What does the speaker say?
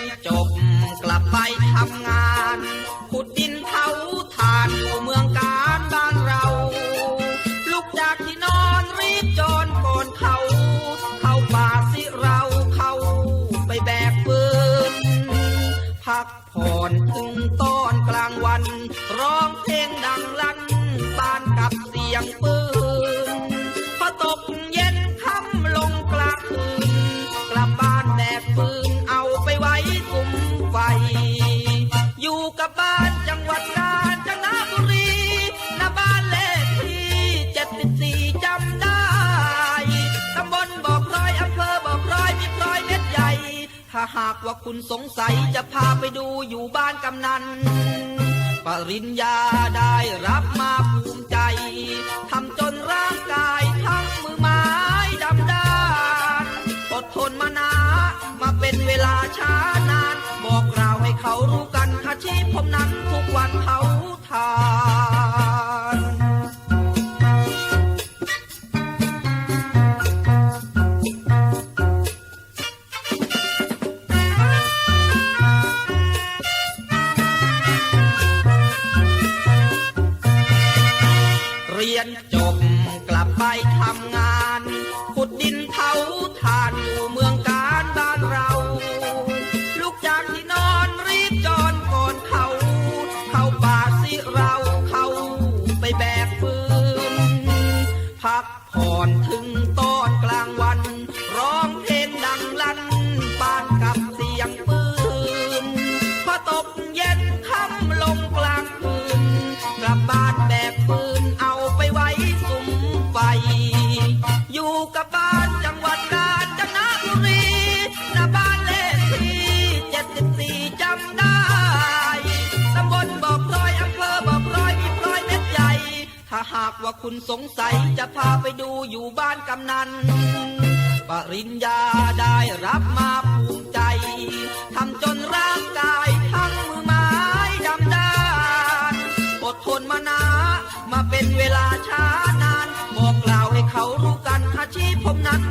นจบกลับไปทำงาน ขุดดินเผาถ่านเมืองการบ้านเรา ลุกจากที่นอนรีบจอนก่อนเขา เข้าป่าสิเราเข้าไปแบกปืนพักผ่อนถึงตอนกลางวัน ร้องเพลงดังลั่นปานกับเสียงปืน กับบ้านจังหวัดกาญจนบุรีหน้าบ้านเลขที่เจ็ดสิบสี่จำได้ตำบลบอกร้อยอำเภอบอกร้อยมีพลอยเม็ดใหญ่ ถ้าหากว่าคุณสงสัยจะพาไปดูอยู่บ้านกำนัน ปริญญาได้รับมาภูมิใจทำจนร่างกายทั้งมือไม้ดำด้านอดทนมานามาเป็นเวลาช้า ผมนั้นทุกวันเขาทานเรียนจบกลับไปทำงาน ไปแบกฟืน พักผ่อนถึงตอนกลางวัน ร้องเพลงดังลั่นปานกับเสียงปืนพอตกเย็นค่ำลงกลาง ถ้าหากว่าคุณสงสัยจะพาไปดูอยู่บ้านกำนัน ปริญญาได้รับมาภูมิใจทำจนร่างกายทั้งมือไม้ดำด้านอดทนมานามาเป็นเวลาช้านาน บอกกล่าวให้เขารู้กันอาชีพผมนั้น